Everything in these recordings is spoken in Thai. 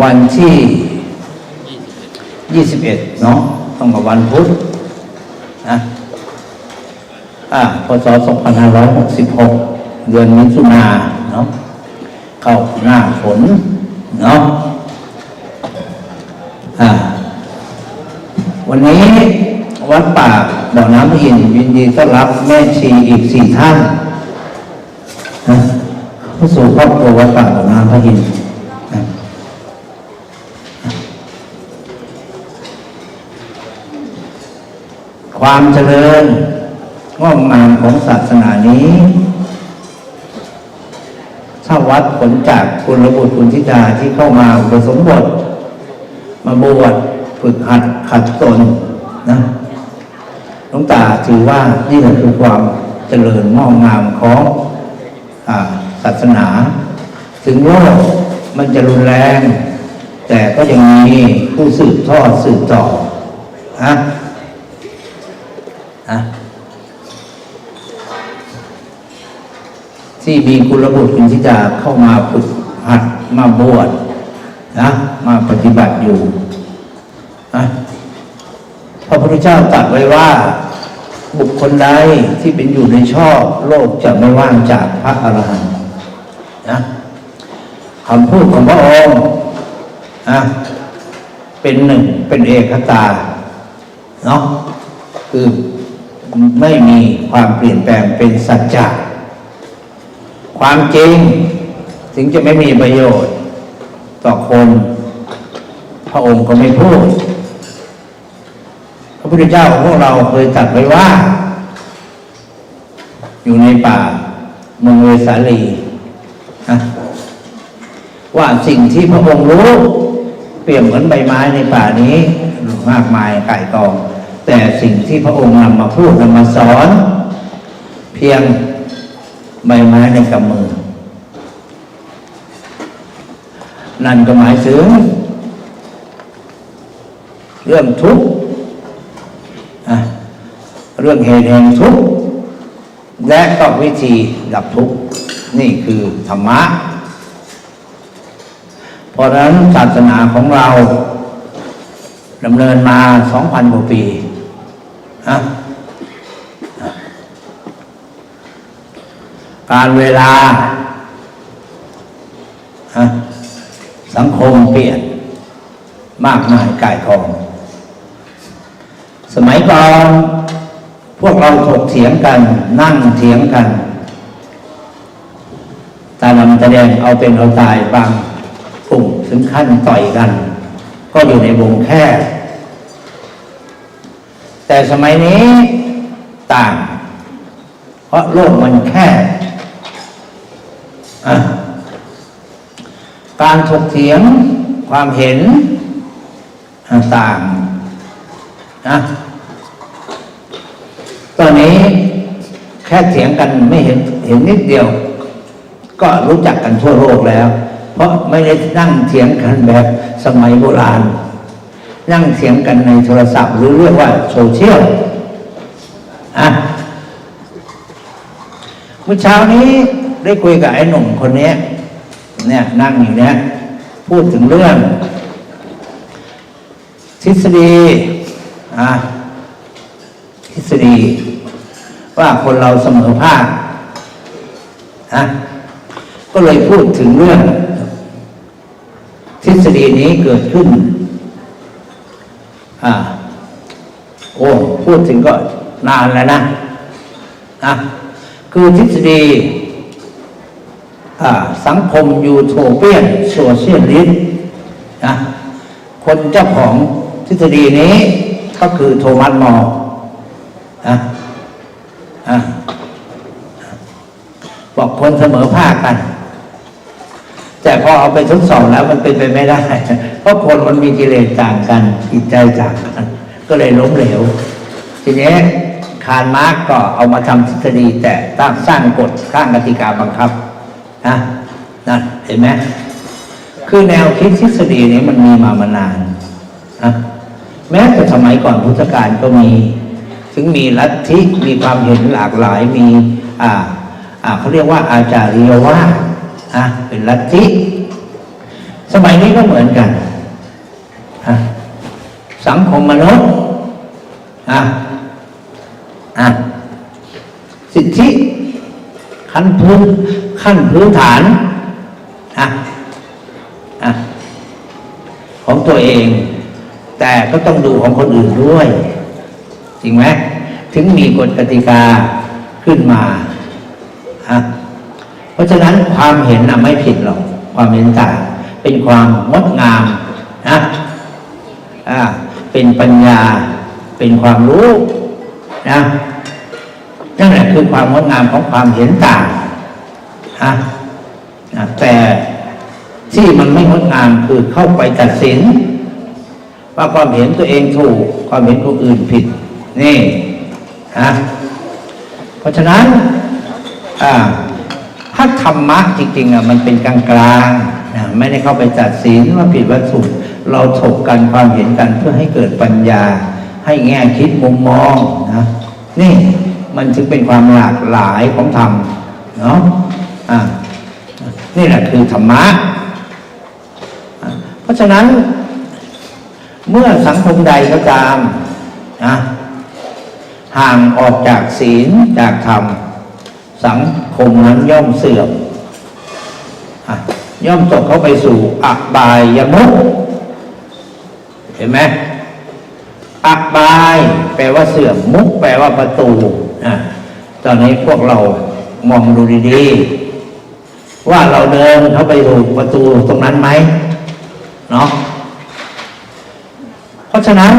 วันที่ยี่สิบเอ็ดเนาะต้องกับวันพุธนะอ่าพศสองพันห้าร้อยหกสิบหกเดือนมิถุนาเนาะเข้าหน้าฝนเนาะอ่าวันนี้วัดป่าบ่อน้ำพระอินยินดีต้อนรับแม่ชีอีกสี่ท่านนะเข้สู่ครอบครัววัดป่าบ่อน้ำพระอินทร์ ความเจริญงอกงามของศาสนานี้ถ้าวัดผลจากคุณระบุตรคุณธิดาที่เข้ามาอุปสมบท มาบวชฝึกหัดขัดตนนะหลวงตาถือว่านี่แหละคือความเจริญงอกงามของศาสนา ถึงโลกมันจะรุนแรง แต่ก็ยังมีผู้สืบทอดสืบต่อนะ นะที่มีคุณบุตรคุณธิดาเข้ามาฝึกหัดมาบวชนะมาปฏิบัติอยู่นะพระพุทธเจ้าตรัสไว้ว่า บุคคลใดที่เป็นอยู่ในชอบ โลกจะไม่ว่างจากพระอรหันต์นะคำพูดของพระองค์นะเป็นหนึ่งเป็นเอกตาเนาะคือ ไม่มีความเปลี่ยนแปลงเป็นสัจจะความจริงถึงจะไม่มีประโยชน์ ต่อคน พระองค์ก็ไม่พูด พระพุทธเจ้าของพวกเราเคยตรัสไว้ว่า อยู่ในป่าเมืองเวสาลีนะว่าสิ่งที่พระองค์รู้ เปรียบเหมือนใบไม้ในป่านี้มากมายไก่ายกอง แต่สิ่งที่พระองค์นำมาพูดนำมาสอน เพียงใบไม้ในกำมือ นั่นก็หมายถึง เรื่องทุกข์เรื่องเหตุแห่งทุกข์และก็วิธีดับทุกข์นี่คือธรรมะ เพราะฉะนั้นศาสนาของเราดำเนินมาสองพันกว่าปี นะการเวลาอะสังคมเปลี่ยน มากมายกายกอง สมัยก่อนพวกเราถกเถียงกัน นั่งเถียงกันตาลำตะแดงเอาเป็นเอาตายบางกลุ่มถึงขั้นต่อยกัน ก็อยู่ในวงแคบ แต่สมัยนี้ต่าง เพราะโลกมันแคบอ่การถกเถียงความเห็นต่างนะตอนนี้แค่เถียงกันไม่เห็นเห็นนิดเดียว ก็รู้จักกันทั่วโลกแล้ว เพราะไม่ได้นั่งเถียงกันแบบสมัยโบราณ นั่งเถียงกันในโทรศัพท์หรือเรียกว่าโซเชียลอะเมื่อเช้านี้ได้คุยกับไอ้หนุ่มคนนี้เนี่ยนั่งอยู่เนี้ยพูดถึงเรื่อง ทฤษฎีอะทฤษฎี ว่าคนเราเสมอภาคนะก็เลยพูดถึงเรื่อง ทฤษฎีนี้เกิดขึ้น อ่า โอ้พูดถึงก็นานแล้วนะนะคือทฤษฎีสังคมยูโทเปียนโซเชียลิสต์นะคนเจ้าของทฤษฎีนี้ก็คือโทมัสมอร์นะนะบอกคนเสมอภาคกัน แต่พอเอาไปทดสอบแล้วมันเป็นไปไม่ได้ เพราะคนมันมีกิเลสต่างกันจิตใจต่างกัน ก็เลยล้มเหลว ทีนี้คาร์มาร์กก็เอามาทำทฤษฎีแต่ตั้งสร้างกฎสร้างกติกาบังคับนะนั่นเห็นไหมคือแนวคิดทฤษฎีนี้มันมีมามานานนะแม้แต่สมัยก่อนพุทธกาลก็มี ถึงมีลัทธิมีความเห็นหลากหลายมีอ่าอ่าเขาเรียกว่าอาจาริยวาอะเป็นลัทธิสมัยนี้ก็เหมือนกัน สังคมมนุษย์อะอะสิทธิขั้นพื้นขั้นพื้นฐานอะอะของตัวเอง แต่ก็ต้องดูของคนอื่นด้วย จริงไหมถึงมีกฎกติกาขึ้นมาอะเพราะฉะนั้นความเห็นน่ะไม่ผิดหรอก ความเห็นต่างเป็นความงดงามนะอ่า เป็นปัญญา เป็นความรู้นะนั่นแหละคือความงดงามของความเห็นต่างนะแต่ที่มันไม่งดงามคือเข้าไปตัดสิน ว่าความเห็นตัวเองถูก ความเห็นคนอื่นผิด นี่นะเพราะฉะนั้นอ่าถ้าธรรมะจริงๆอะมันเป็นกลางกลางๆนะไม่ได้เข้าไปตัดสินว่าผิดว่าถูก เราถกกันความเห็นกันเพื่อให้เกิดปัญญา ให้แง่คิดมุมมองนะนี่มันจึงเป็นความหลากหลายของธรรมเนาะอ่านี่แหละคือธรรมะ เพราะฉะนั้น เมื่อสังคมใดก็ตามนะห่างออกจากศีลจากธรรม สังคมนั้นย่อมเสื่อมอย่อมตกเข้าไปสู่อบายยมุข ห็นไหมอับาย แปลว่าเสื่อมมุกแปลว่าประตูอะตอนนี้พวกเรามองดูดีๆ ว่าเราเดินเข้าไปสู่ประตูตรงนั้นไหมเนาะเพราะฉะนั้น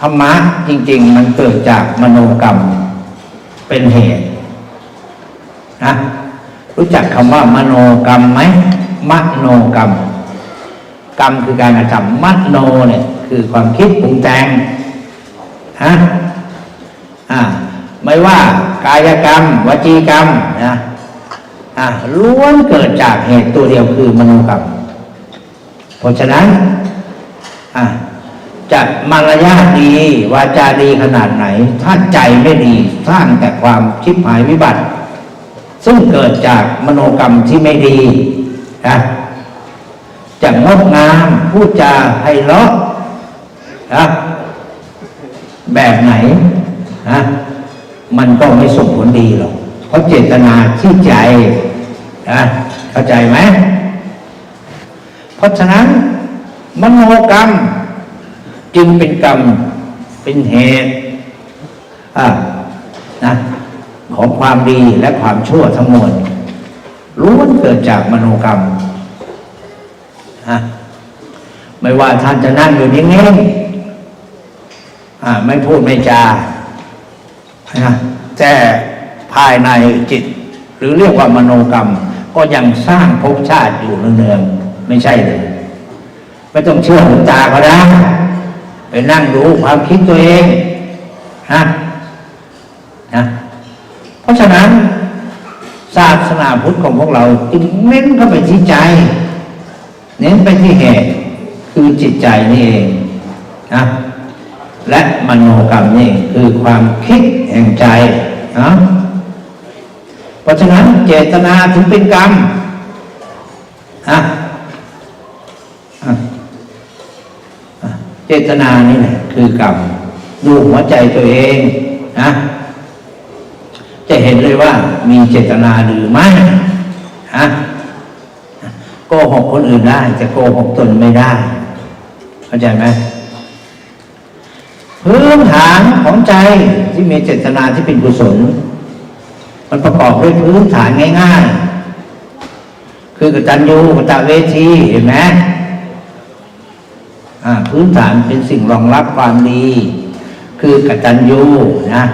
ธรรมะจริง ๆ มันเกิดจากมโนกรรมเป็นเหตุนะรู้จักคำว่ามโนกรรมไหมมโนกรรม กรรมคือการกระทำมโนเนี่ยคือความคิดปรุงแต่งฮะอ่าไม่ว่ากายกรรม วจีกรรมนะอ่าล้วนเกิดจากเหตุตัวเดียวคือมโนกรรมเพราะฉะนั้นอะจะมารยาทดีวาจาดีขนาดไหน ถ้าใจไม่ดีสร้างแต่ความชิบหายวิบัติ ซึ่งเกิดจากมโนกรรมที่ไม่ดีนะ จะงดงามพูดจาไพเราะนะแบบไหนนะมันก็ไม่ส่งผลดีหรอกเพราะเจตนาที่ใจนะเข้าใจไหมเพราะฉะนั้น มโนกรรม จึงเป็นกรรมเป็นเหตุอ่านะของความดีและความชั่วทั้งมวลล้วนเกิดจากมโนกรรม อะไม่ว่าท่านจะนั่งอยู่นิ่งๆอ่าไม่พูดไม่จานะแต่ภายในจิต หรือเรียกว่ามโนกรรม ก็ยังสร้างภพชาติอยู่เนืองๆไม่ใช่เลยไม่ต้องเชื่อหูตาก็ได้ไปนั่งดูความคิดตัวเองนะนะเพราะฉะนั้นศาสนาพุทธของพวกเราจึงเน้นเข้าไปที่ใจ เน้นไปที่เหตุคือจิตใจนี่เองนะและมโนกรรมนี่คือความคิดแห่งใจนะเพราะฉะนั้นเจตนาถึงเป็นกรรมนะเจตนานี่แหละคือกรรมดูหัวใจตัวเองนะจะเห็นเลยว่ามีเจตนาหรือไม่ฮะ กหกคนอื่นได้จะโกหกตนไม่ได้ เข้าใจไหมพื้นฐานของใจที่มีเจตนาที่เป็นกุศล มันประกอบด้วยพื้นฐานง่าย ๆ คือกตัญญูกตเวทีเห็นไหมพื้นฐานเป็นสิ่งรองรับความดี คือกตัญญูนะ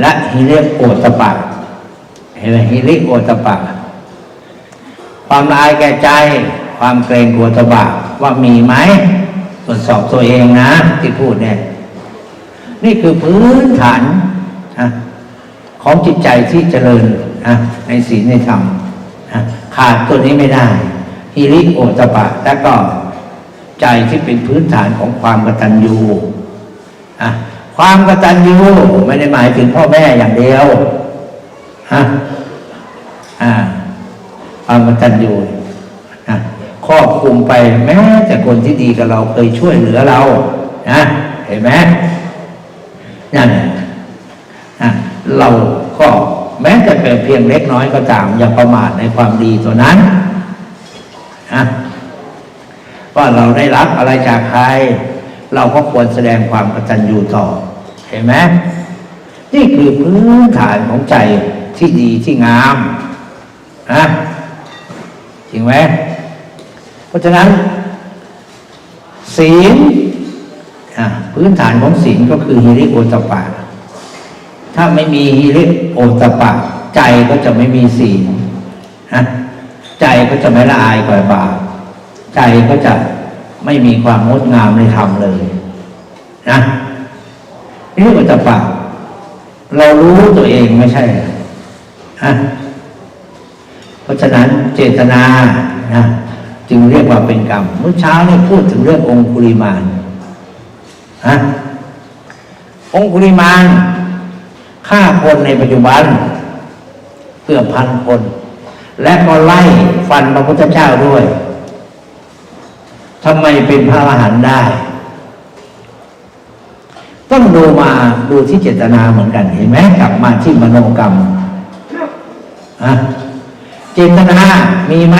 และฮิริโอตปะเห็นไหมฮิริโอตปะ ความลายแก่ใจ ความเกรงกลัวตบะว่ามีไหมตรวจสอบตัวเองนะ ที่พูดเนี่ย นี่คือพื้นฐานนะของจิตใจที่เจริญนะในศีลในธรรมนะขาดตัวนี้ไม่ได้ฮิริโอตปะ แล้วก็ใจที่เป็นพื้นฐานของความกตัญญูอะความกตัญญูไม่ได้หมายถึงพ่อแม่อย่างเดียวฮะอ่า ความกตัญญูนะครอบคลุมไปแม้แต่คนที่ดีกับเราเคยช่วยเหลือเรานะเห็นไหมนั่นแหละนะเราก็แม้จะเป็นเพียงเล็กน้อยก็ตามอย่าประมาทในความดีตัวนั้นนะว่าเราได้รับอะไรจากใคร เราก็ควรแสดงความกตัญญูต่อ เห็นไหมนี่คือพื้นฐานของใจที่ดีที่งามนะ จริงไหมเพราะฉะนั้น ศีลพื้นฐานของศีลก็คือฮิริโอตปะ ถ้าไม่มีฮิริโอตปะ ใจก็จะไม่มีศีลนะใจก็จะไม่ละอายก่อยบาปใจก็จะไม่มีความงดงามในธรรมเลยนะฮิริโอตปะ เรารู้ตัวเองไม่ใช่เหรอฮะ ราะฉะนั้นเจตนานะจึงเรียกว่าเป็นกรรม เมื่อเช้านี่พูดถึงเรื่ององคุริมานฮะองคุริมานฆ่าคนในปัจจุบันเกือบพันคน และก็ไล่ฟันพระพุทธเจ้าด้วยทำไมเป็นพระอรหันต์ได้ ต้องดูมาดูที่เจตนาเหมือนกันเห็นไหมกลับมาที่มโนกรรมอะ ตนา มีไหม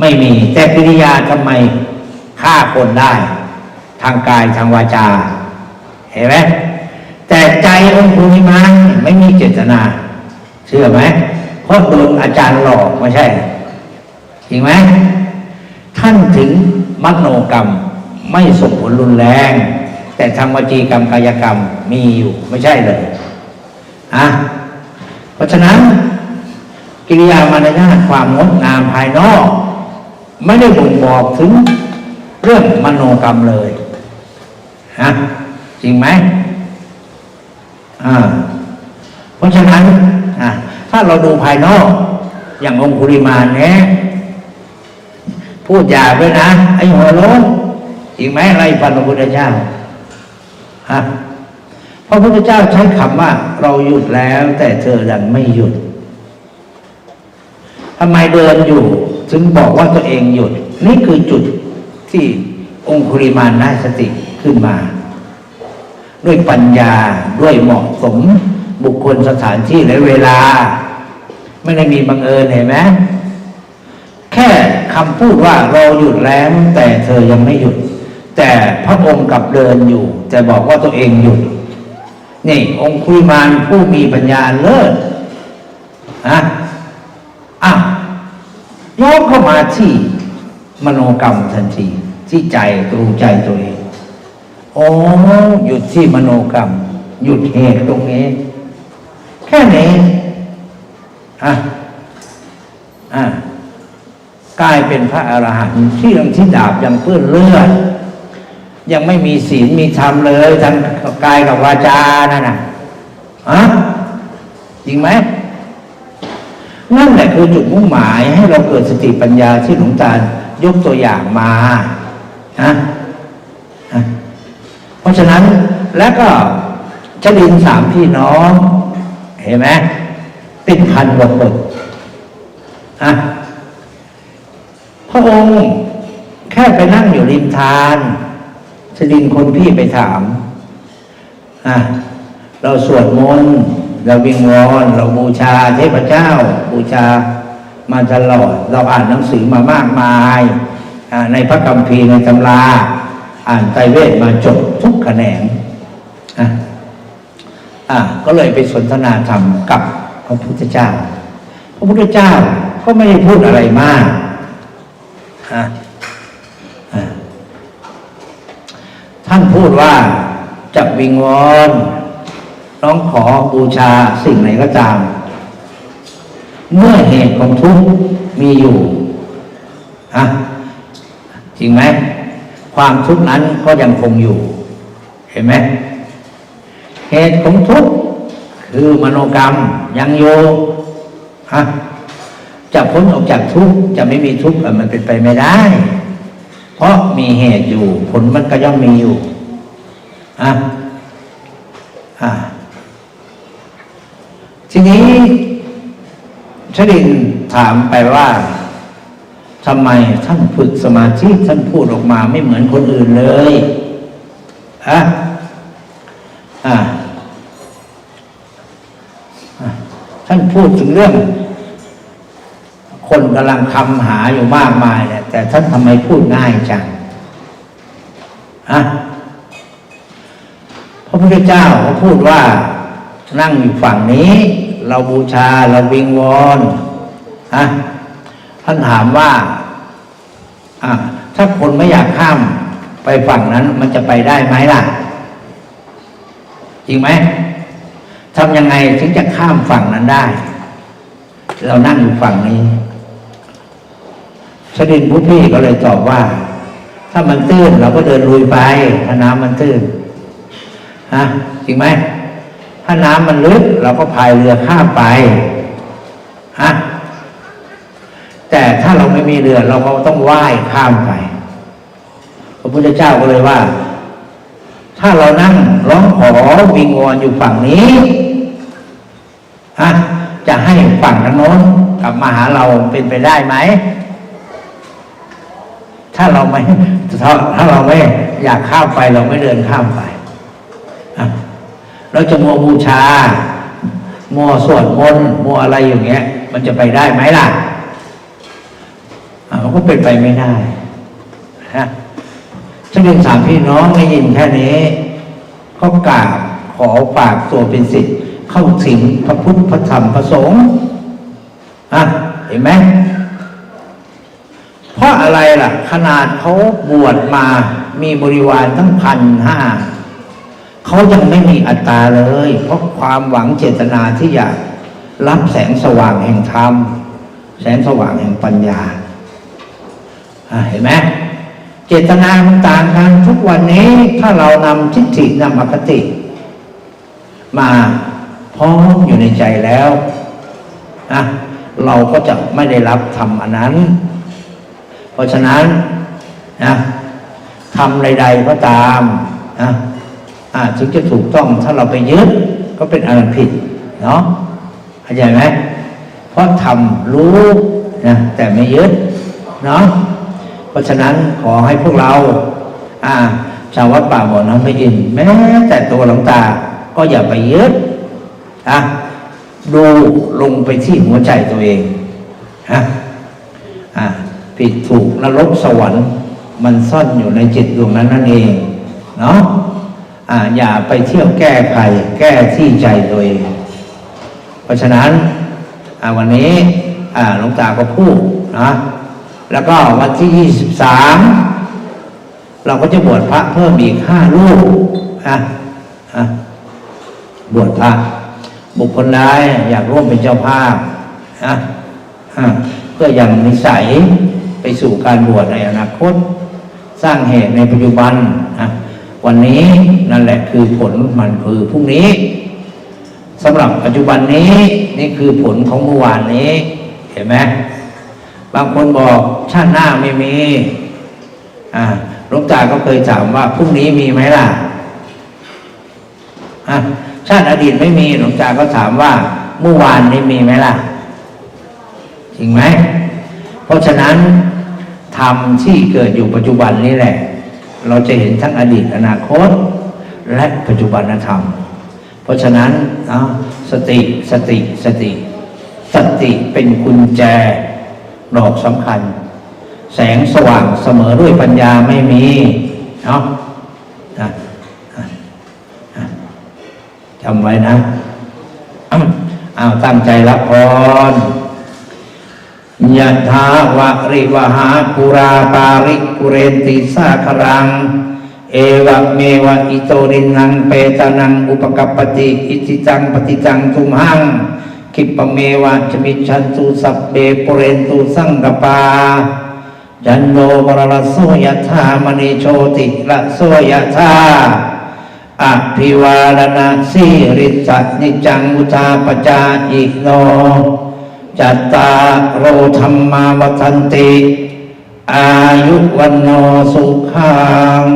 ไม่มี แต่กิริยาทำไมฆ่าคนได้ ทางกายทางวาจา เห็นไหมแต่ใจองค์ภูมิมานไม่มีเจตนา เชื่อไหมเพราะโดนอาจารย์หลอกไม่ใช่จริงไหมท่านถึงมโนกรรมไม่ส่งผลรุนแรง แต่ทางวจีกรรมกายกรรมมีอยู่ไม่ใช่เลยอะเพราะฉะนั้น กิริยามารยาทความงดงามภายนอก ไม่ได้บ่งบอกถึงเรื่องมโนกรรมเลยฮะจริงไหมอ่าเพราะฉะนั้นอะถ้าเราดูภายนอก อย่างองคุริมานเนี้ยพูดหยาบด้วยนะ ไอ้หัวโล้นจริงไหมไรพันพระพุทธเจ้าฮะพระพุทธเจ้าใช้คำว่า เราหยุดแล้ว แต่เธอดันไม่หยุด ทำไมเดินอยู่ ถึงบอกว่าตัวเองหยุด นี่คือจุดที่องคุริมานได้สติขึ้นมา ด้วยปัญญาด้วยเหมาะสมบุคคลสถานที่และเวลา ไม่ได้มีบังเอิญเห็นไหมแค่คำพูดว่าเราหยุดแล้ว แต่เธอยังไม่หยุด แต่พระองค์กลับเดินอยู่ แต่บอกว่าตัวเองหยุดนี่องคุยมานผู้มีปัญญาเลิศอะ อะย้อนเข้ามาที่มโนกรรมทันที ที่ใจตรูใจตัวเองโอ้หยุดที่มโนกรรม หยุดเหตุตรงนี้ แค่นี้อะอะกลายเป็นพระอรหันต์ที่ยังที่ดาบยังเปื้อนเลือดยังไม่มีศีลมีธรรมเลยทั้งกายกับวาจานั่นน่ะอะจริงไหม นั่นแหละคือจุดมุ่งหมายให้เราเกิดสติปัญญาที่หลวงตายกตัวอย่างมานะเพราะฉะนั้นแล้วก็ชดินสามพี่น้อง เห็นไหมติดพันกว่าคนอะพระองค์แค่ไปนั่งอยู่ริมทานชดินคนพี่ไปถามอะเราสวดมนต์ เราวิงวอนเราบูชาเทพเจ้า บูชามาตลอด เราอ่านหนังสือมามากมายในพระคัมภีร์ในตำรา อ่านไตรเวทมาจบทุกแขนงอะอะก็เลยไปสนทนาธรรมกับพระพุทธเจ้า พระพุทธเจ้าก็ไม่ได้พูดอะไรมากอะอะท่านพูดว่าจับวิงวอน ร้องขอบูชาสิ่งไหนก็ตาม เมื่อเหตุของทุกข์มีอยู่อะจริงไหม ความทุกข์นั้นก็ยังคงอยู่ เห็นไหม เหตุของทุกข์คือมโนกรรมยังอยู่ฮะจะพ้นออกจากทุกข์จะไม่มีทุกข์มันเป็นไปไม่ได้ เพราะมีเหตุอยู่ ผลมันก็ย่อมมีอยู่อะอะ ทีนี้ชรินถามไปว่าทำไมท่านฝึกสมาธิท่านพูดออกมาไม่เหมือนคนอื่นเลยอะอ่าอะท่านพูดถึงเรื่อง คนกำลังคำหาอยู่มากมายเนี่ยแต่ท่านทำไมพูดง่ายจังอะพระพุทธเจ้าเขาพูดว่า นั่งอยู่ฝั่งนี้ เราบูชาเราวิงวอนฮะท่านถามว่าอะถ้าคนไม่อยากข้ามไปฝั่งนั้น มันจะไปได้ไหมล่ะ จริงไหมทำยังไงถึงจะข้ามฝั่งนั้นได้ เรานั่งอยู่ฝั่งนี้ชดินผู้พี่ก็เลยตอบว่า ถ้ามันตื้นเราก็เดินลุยไปถ้าน้ำมันตื้นฮะจริงไหม ถ้าน้ำมันลึกเราก็พายเรือข้ามไปฮะแต่ถ้าเราไม่มีเรือเราก็ต้องว่ายข้ามไปพระพุทธเจ้าก็เลยว่า ถ้าเรานั่งร้องขอวิงวอนอยู่ฝั่งนี้ฮะจะให้ฝั่งทางโน้นกลับมาหาเราเป็นไปได้ไหม ถ้าเราไม่ถ้าเราไม่อยากข้ามไปเราไม่เดินข้ามไป เราจะมัวบูชา มัวสวดมนต์มัวอะไรอย่างเงี้ย มันจะไปได้ไหมล่ะมันก็เป็นไปไม่ได้นะฉันเป็นสามพี่น้องได้ยินแค่นี้ ก็กราบขอฝากตัวเป็นสิทธิ์เข้าถึงพระพุทธพระธรรมพระสงฆ์อะเห็นไหมเพราะอะไรล่ะ ขนาดเขาบวชมามีบริวารทั้งพันห้า เขายังไม่มีอัตตาเลย เพราะความหวังเจตนาที่อยากรับแสงสว่างแห่งธรรม แสงสว่างแห่งปัญญาเห็นไหมเจตนามันต่างกันทุกวันนี้ถ้าเรานำทิฏฐินำอคติ มาพร้อมอยู่ในใจแล้วนะเราก็จะไม่ได้รับธรรมอันนั้น เพราะฉะนั้นนะทำใดๆก็ตามนะ ถึงจะถูกต้องถ้าเราไปยึดก็เป็นอันผิดเนาะเข้าใจไหมเพราะทำรู้นะแต่ไม่ยึดเนาะเพราะฉะนั้นขอให้พวกเรา อ่าชาววัดป่าบ่อน้ำพระอิน แม้แต่ตัวหลวงตาก็อย่าไปยึดอะดูลงไปที่หัวใจตัวเองฮะอ่าผิดถูกนรกสวรรค์ มันซ่อนอยู่ในจิตดวงนั้นนั่นเอง เนาะ อย่าไปเที่ยวแก้ไขแก้ที่ใจตัวเอง เพราะฉะนั้นวันนี้หลวงตาก็พูดนะแล้วก็วันที่ยี่สิบสามเราก็จะบวชพระเพิ่มอีกห้ารูปอะบวชพระ บุคคลใดอยากร่วมเป็นเจ้าภาพนะอะเพื่อยังนิสัยไปสู่การบวชในอนาคต สร้างเหตุในปัจจุบัน วันนี้นั่นแหละคือผลมันคือพรุ่งนี้สำหรับปัจจุบันนี้นี่คือผลของเมื่อวานนี้ เห็นไหมบางคนบอกชาติหน้าไม่มีอ่าหลวงตาก็เคยถามว่าพรุ่งนี้มีไหมล่ะอะชาติอดีตไม่มีหลวงตาก็ถามว่าเมื่อวานนี้มีไหมล่ะจริงไหมเพราะฉะนั้นธรรมที่เกิดอยู่ปัจจุบันนี้แหละ เราจะเห็นทั้งอดีตอนาคต และปัจจุบันธรรม เพราะฉะนั้นสติสติสติ สติเป็นกุญแจดอกสำคัญ แสงสว่างเสมอด้วยปัญญาไม่มีเนาะจำไว้นะอ้าวตั้งใจรับพร ยะถาวะริวหาปุราปาริกุเรนติสาครัง เอวะเมวะอิโตรินังเปตานังอุปกัปปติอิจิจังปฏิจังทุมหังคิปเมวะจมิชันตุสัพเปปุเรนตุสังกปาจันโนมรณโสยธามณีโชติละโสยธาอภิวาลนาสีริสัตนิจังมุทาปจายิโน จัตตารโรธรรมาวทันติ อายุวันโนสุขัง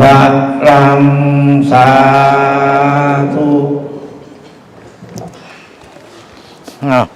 บาลังสาธุอ้าว